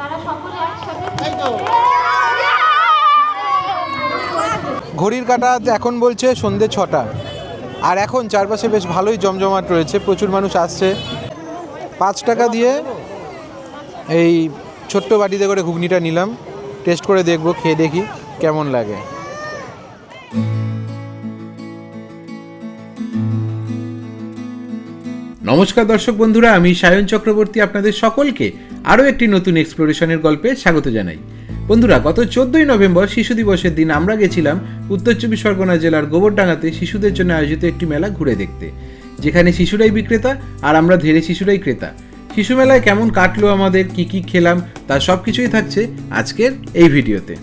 তারা সকলে একসাথে ঘড়ির কাটা এখন বলছে সন্ধে ছটা। আর এখন চারপাশে বেশ ভালোই জমজমাট রয়েছে প্রচুর মানুষ আসছে। পাঁচ টাকা দিয়ে এই ছোট্ট বাটিতে করে ঘুগনিটা নিলাম। টেস্ট করে দেখব খেয়ে দেখি কেমন লাগে। নমস্কার দর্শক বন্ধুরা আমি সায়ন চক্রবর্তী আপনাদের সকলকে আরও একটি নতুন এক্সপ্লোরেশনের গল্পে স্বাগত জানাই। বন্ধুরা, গত চোদ্দই নভেম্বর শিশু দিবসের দিন আমরা গেছিলাম উত্তর চব্বিশ পরগনা জেলার গোবরডাঙ্গাতে শিশুদের জন্য আয়োজিত একটি মেলা ঘুরে দেখতে। যেখানে শিশুরাই বিক্রেতা আর আমরা ধেরে শিশুরাই ক্রেতা। শিশু মেলায় কেমন কাটলো আমাদের, কি কি খেলাম, তা সব কিছুই থাকছে আজকের এই ভিডিওতে।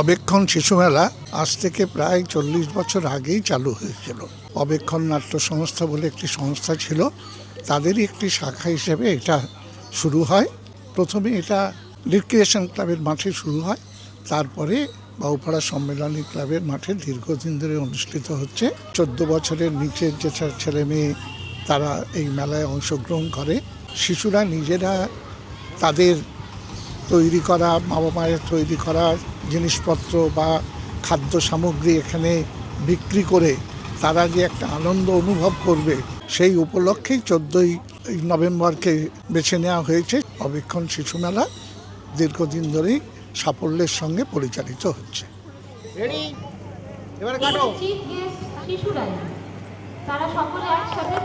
অবেক্ষণ শিশু মেলা আজ থেকে প্রায় চল্লিশ বছর আগেই চালু হয়েছিল। অবেক্ষণ নাট্য সংস্থা বলে একটি সংস্থা ছিল, তাদেরই একটি শাখা হিসেবে এটা শুরু হয়। প্রথমে এটা রিক্রিয়েশন ক্লাবের মাঠে শুরু হয়, তারপরে বাউপাড়া সম্মেলনী ক্লাবের মাঠে দীর্ঘদিন ধরে অনুষ্ঠিত হচ্ছে। চোদ্দ বছরের নিচের যে ছেলে মেয়ে তারা এই মেলায় অংশগ্রহণ করে, শিশুরা নিজেরা তাদের তৈরি করা বাবা মায়ের তৈরি করা জিনিসপত্র বা খাদ্য সামগ্রী এখানে বিক্রি করে তারা যে একটা আনন্দ অনুভব করবে সেই উপলক্ষেই চোদ্দোই নভেম্বরকে বেছে নেওয়া হয়েছে অবেক্ষণ শিশু মেলা। দীর্ঘদিন ধরেই সাফল্যের সঙ্গে পরিচালিত হচ্ছে। শিশুরাই। তারা সকলে একসাথে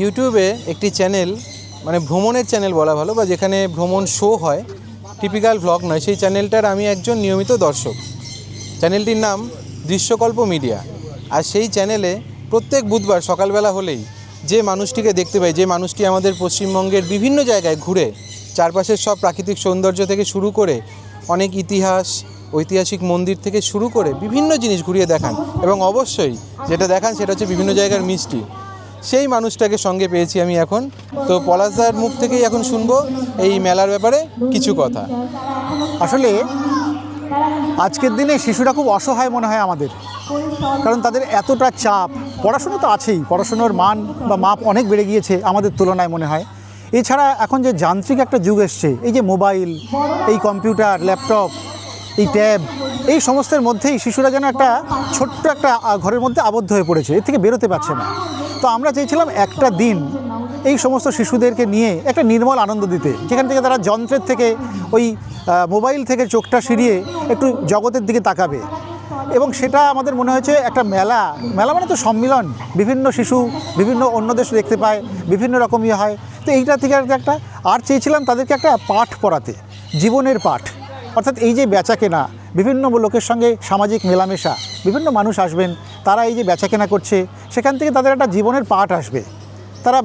ইউটিউবে একটি চ্যানেল মানে ভ্রমণের চ্যানেল বলা ভালো, বা যেখানে ভ্রমণ শো হয় টিপিক্যাল ভ্লগ নয়। সেই চ্যানেলটার আমি একজন নিয়মিত দর্শক। চ্যানেলটির নাম দৃশ্যকল্প মিডিয়া। আর সেই চ্যানেলে প্রত্যেক বুধবার সকালবেলা হলেই যে মানুষটিকে দেখতে পাই, যে মানুষটি আমাদের পশ্চিমবঙ্গের বিভিন্ন জায়গায় ঘুরে, চারপাশের সব প্রাকৃতিক সৌন্দর্য থেকে শুরু করে অনেক ইতিহাস ঐতিহাসিক মন্দির থেকে শুরু করে বিভিন্ন জিনিস ঘুরিয়ে দেখান এবং অবশ্যই যেটা দেখান সেটা হচ্ছে বিভিন্ন জায়গার মিষ্টি। সেই মানুষটাকে সঙ্গে পেয়েছি আমি এখন। তো পলাশদার মুখ থেকেই এখন শুনব এই মেলার ব্যাপারে কিছু কথা। আসলে আজকের দিনে শিশুরা খুব অসহায় মনে হয় আমাদের। কারণ তাদের এতটা চাপ, পড়াশুনো তো আছেই, পড়াশুনোর মান বা মাপ অনেক বেড়ে গিয়েছে আমাদের তুলনায় মনে হয়। এছাড়া এখন যে যান্ত্রিক একটা যুগ এসছে, এই যে মোবাইল, এই কম্পিউটার, ল্যাপটপ এই ট্যাব, এই সমস্তের মধ্যেই শিশুরা যেন একটা ছোট্ট একটা ঘরের মধ্যে আবদ্ধ হয়ে পড়েছে, এর থেকে বেরোতে পারছে না। তো আমরা চেয়েছিলাম একটা দিন এই সমস্ত শিশুদেরকে নিয়ে একটা নির্মল আনন্দ দিতে। যেখান থেকে তারা যন্ত্রের থেকে, ওই মোবাইল থেকে চোখটা সিরিয়ে একটু জগতের দিকে তাকাবে। এবং সেটা আমাদের মনে হয়েছে একটা মেলা। মেলা মানে তো সম্মিলন। বিভিন্ন শিশু বিভিন্ন অন্য দেশ দেখতে পায়, বিভিন্ন রকম ইয়ে হয়। তো এইটা থেকে একটা, আর চেয়েছিলাম তাদেরকে একটা পাঠ পড়াতে, জীবনের পাঠ। অর্থাৎ এই যে বেচা কেনা বিভিন্ন লোকের সঙ্গে সামাজিক মেলামেশা, বিভিন্ন মানুষ আসবেন, তারা এই যে বেচা কেনা করছে, সেখান থেকে তাদের একটা জীবনের পাঠ আসবে। তারা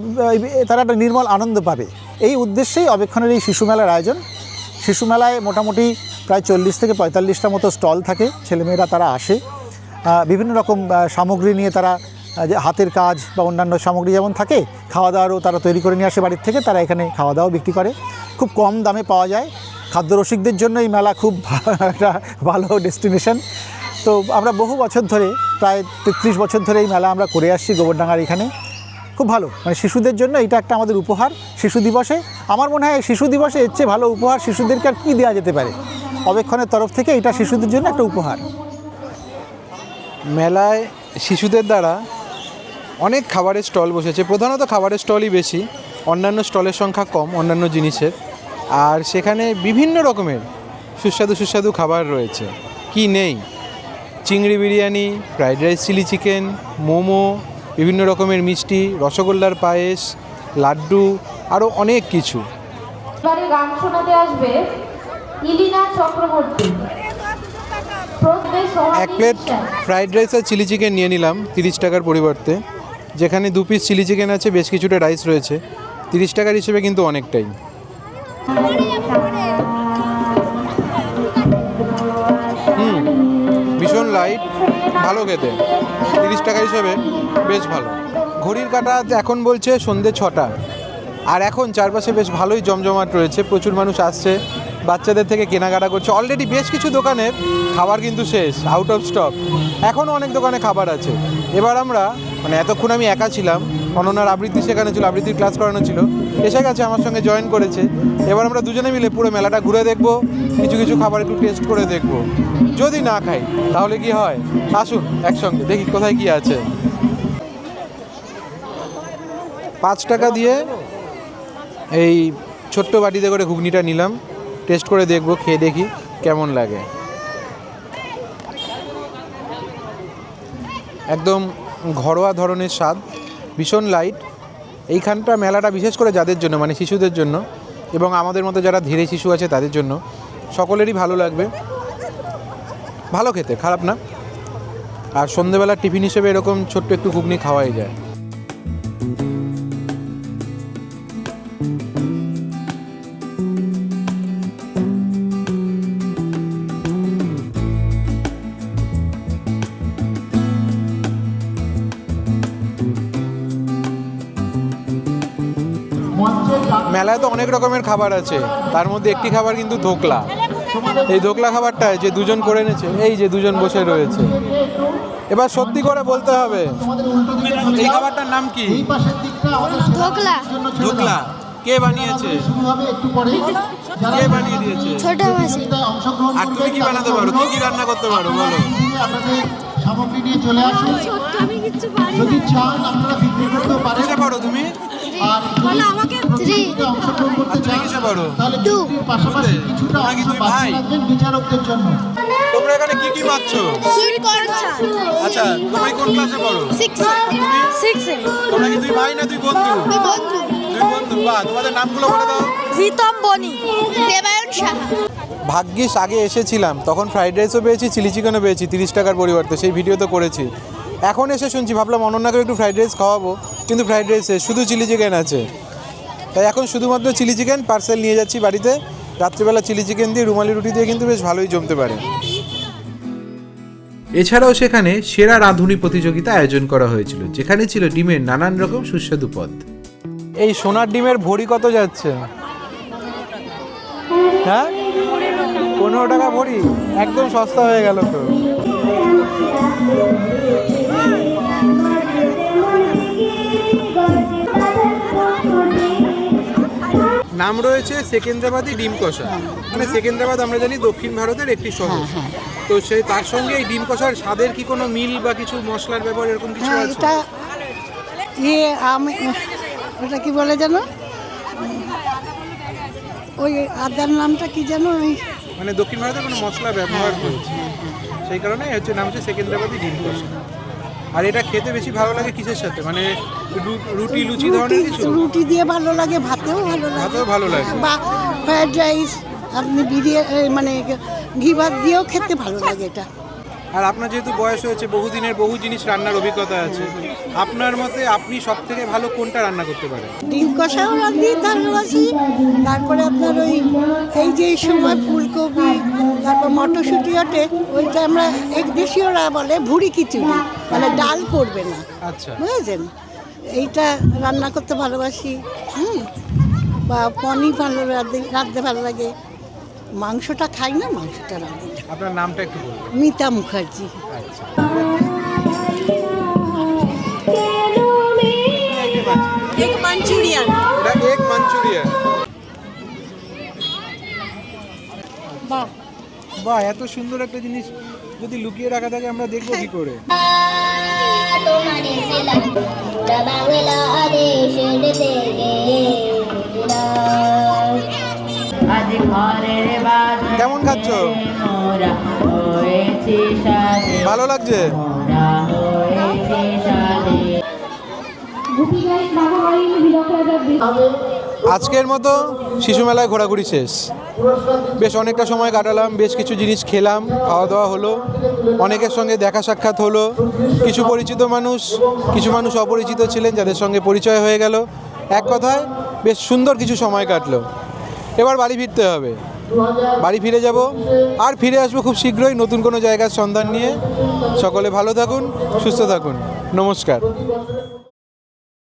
তারা একটা নির্মল আনন্দ পাবে। এই উদ্দেশ্যেই অবেক্ষণের এই শিশু মেলার আয়োজন। শিশু মেলায় মোটামুটি প্রায় চল্লিশ থেকে পঁয়তাল্লিশটা মতো স্টল থাকে, ছেলেমেয়েরা তারা আসে। বিভিন্ন রকম সামগ্রী নিয়ে তারা যে হাতের কাজ বা অন্যান্য সামগ্রী যেমন থাকে, খাওয়া দাওয়ারও তারা তৈরি করে নিয়ে আসে বাড়ির থেকে, তারা এখানে খাওয়া দাওয়া বিক্রি করে। খুব কম দামে পাওয়া যায়। খাদ্য রসিকদের জন্য এই মেলা খুব একটা ভালো ডেস্টিনেশন তো আমরা বহু বছর ধরে, প্রায় তেত্রিশ বছর ধরে এই মেলা আমরা করে আসছি গোবরডাঙ্গার এখানে। খুব ভালো। মানে শিশুদের জন্য এটা একটা আমাদের উপহার শিশু দিবসে। আমার মনে হয় শিশু দিবসে এর চেয়ে ভালো উপহার শিশুদেরকে আর কী দেওয়া যেতে পারে? অবেক্ষণের তরফ থেকে এটা শিশুদের জন্য একটা উপহার। মেলায় শিশুদের দ্বারা অনেক খাবারের স্টল বসেছে। প্রধানত খাবারের স্টলই বেশি। অন্যান্য স্টলের সংখ্যা কম, অন্যান্য জিনিসের। আর সেখানে বিভিন্ন রকমের সুস্বাদু সুস্বাদু খাবার রয়েছে। কি নেই? চিংড়ি biryani fried rice chilli chicken momo বিভিন্ন রকমের মিষ্টি রসগোল্লার পায়েস লাড্ডু আরও অনেক কিছু। এবারে গান শোনাতে আসবে ইলিনা চক্রবর্তী। এক প্লেট। ফ্রাইড রাইস আর চিলি চিকেন নিয়ে নিলাম তিরিশ টাকার পরিবর্তে। যেখানে দু পিস চিলি চিকেন আছে বেশ কিছুটা রাইস রয়েছে। তিরিশ টাকার হিসেবে কিন্তু অনেকটাই। হুম, ভীষণ লাইট ভালো খেতে। তিরিশ টাকা হিসেবে বেশ ভালো। ঘড়ির কাটা এখন বলছে সন্ধে ছটা। আর এখন চারপাশে বেশ ভালোই জমজমাট রয়েছে, প্রচুর মানুষ আসছে, বাচ্চাদের থেকে কেনাকাটা করছে। অলরেডি বেশ কিছু দোকানের খাবার কিন্তু শেষ আউট অফ স্টক এখনও অনেক দোকানে খাবার আছে। এবার আমরা মানে এতক্ষণ আমি একা ছিলাম, অনন্যার আবৃত্তি শেখানো ছিল, আবৃত্তির ক্লাস করানো ছিল। এসে গেছে, আমার সঙ্গে জয়েন করেছে। এবার আমরা দুজনে মিলে পুরো মেলাটা ঘুরে দেখব, কিছু কিছু খাবার একটু টেস্ট করে দেখব। যদি না খাই, তাহলে কি হয়? আসুন একসঙ্গে, দেখি কোথায় কি আছে। পাঁচ টাকা দিয়ে এই ছোট্ট বাটিতে করে ঘুগনিটা নিলাম টেস্ট করে দেখব, খেয়ে দেখি কেমন লাগে। একদম ঘরোয়া ধরনের স্বাদ, ভীষণ লাইট এইখানটা মেলাটা বিশেষ করে যাদের জন্য মানে শিশুদের জন্য, এবং আমাদের মতো যারা ধীরে শিশু আছে তাদের জন্য, সকলেরই ভালো লাগবে। ভালো খেতে, খারাপ না। আর সন্ধেবেলার টিফিন হিসেবে এরকম ছোট্ট একটু ঘুগনি খাওয়াই যায়। মেলায় তো অনেক রকমের খাবার আছে। তার মধ্যে একটি খাবার কিন্তু ধোকলা। এই ধোকলা খাবারটা যে দুজন করে এনেছে এই যে দুজন বসে রয়েছে। এবার সত্যি করে বলতে হবে এই খাবারটার নাম কি? ধোকলা। ধোকলা। কে বানিয়েছে? কে বানিয়ে দিয়েছে? ছোট মাসি। আর তুমি কি বানাতে পারো? কি কি রান্না করতে পারো? বলো। সামগ্রী নিয়ে চলে আসুন। যদি চান আপনারা বিক্রি করতেও পারেন। পারো তুমি? আর বলো আমাকে অংশগ্রহণ করতে চান তাহলে বিক্রির পাশাপাশি কিছুটা অংশ বাকি রাখবেন বিচারকদের জন্য। তোমরা এখানে কি কি পাচ্ছ? আচ্ছা তুমি কোন ক্লাসে পড়ো? সিক্স সিক্স তোমরা কি দুই ভাই না দুই বন্ধু? বন্ধু। দুই বন্ধু। বাহ তোমাদের নামগুলো বলে দাও। রিতম বনি ভাগ্যিস আগে এসেছিলাম, তখন ফ্রাইড রাইসও পেয়েছি, চিলি চিকেনও পেয়েছি, তিরিশ টাকার পরিবর্তে, সেই ভিডিও তো করেছি। এখন এসে শুনছি, ভাবলাম অনন্যাকে একটু ফ্রাইড রাইস খাওয়াবো, কিন্তু ফ্রাইড রাইসে শুধু চিলি চিকেন আছে। তাই এখন শুধুমাত্র চিলি চিকেন, পার্সেল নিয়ে যাচ্ছি বাড়িতে। রাত্রিবেলা চিলি চিকেন দিয়ে, রুমালি রুটি দিয়ে কিন্তু বেশ ভালোই জমতে পারে। এছাড়াও সেখানে সেরা রাঁধুনি প্রতিযোগিতা আয়োজন করা হয়েছিল, যেখানে ছিল ডিমের নানান রকম সুস্বাদু পদ। এই সোনার ডিমের ভরি কত যাচ্ছে? হ্যাঁ? পনেরো টাকা ভরি? একদম সস্তা হয়ে গেল তো। নাম রয়েছে সেকেন্দ্রাবাদী ডিম কষা। মানে সেকেন্দ্রাবাদ আমরা জানি দক্ষিণ ভারতের একটি শহর। তো সেই তার সঙ্গে এই ডিম কষার স্বাদের কি কোনো মিল বা কিছু মশলার ব্যাপার এরকম কিছু হ্যাঁ আছে? এটা ইয়ে আমি ওটা কি বলে যেন? ওই আদার নামটা কি যেন ওই মানে দক্ষিণ ভারতে কোনো মশলা ব্যবহার করেছে সেই কারণে হচ্ছে নাম হচ্ছে সেকেন্দ্রাবাদি ডিম কষা আর এটা খেতে বেশি ভালো লাগে কিসের সাথে? মানে রুটি লুচি ধরনের কিছু? রুটি দিয়ে ভালো লাগে ভাতেও ভালো লাগে। ভাতেও ভালো লাগে। বা ফ্রায়েড রাইস আপনি বিরিয়ানি মানে ঘি ভাত দিয়েও খেতে ভালো লাগে এটা। আর আপনার যেহেতু বয়স হয়েছে বহুদিনের বহু জিনিস রান্নার অভিজ্ঞতা আছে আপনার মতে আপনি সব থেকে ভালো কোনটা রান্না করতে পারেন? ডিম কষাও রাঁধি ভালোবাসি তারপরে আপনার ওই এই যে এই সময় ফুলকপি তারপর মটরশুঁটি ওঠে ওইটা আমরা এক দেশীয়রা বলে ভুড়ি খিচুড়ি মানে ডাল পড়বে না। আচ্ছা। বুঝেছেন? এইটা রান্না করতে ভালোবাসি হুম? বা পনির ভালো রাঁধতে ভালো লাগে। মাংসটা খাই না মাংসটা রাঁধি না। আপনার নামটা একটু বলবেন মিতা মুখার্জি। আচ্ছা। এক মাঞ্চুরিয়ান। এটা মাঞ্চুরিয়ান। বাহ। বাহ এত সুন্দর একটা জিনিস যদি লুকিয়ে রাখা থাকে আমরা দেখব কি করে। বাংলা আজ ঘরের বাজারে কেমন খাচ্ছ? ভালো লাগছে? আজকের মতো শিশু মেলায় ঘোরাঘুরি শেষ। বেশ অনেকটা সময় কাটালাম বেশ কিছু জিনিস খেলাম খাওয়া দাওয়া হলো অনেকের সঙ্গে দেখা সাক্ষাৎ হলো কিছু পরিচিত মানুষ কিছু মানুষ অপরিচিত ছিলেন যাদের সঙ্গে পরিচয় হয়ে গেল। এক কথায় বেশ সুন্দর কিছু সময় কাটলো। এবার বাড়ি ফিরতে হবে। বাড়ি ফিরে যাব আর ফিরে আসব খুব শীঘ্রই নতুন কোনো জায়গার সন্ধান নিয়ে। সকলে ভালো থাকুন, সুস্থ থাকুন। নমস্কার।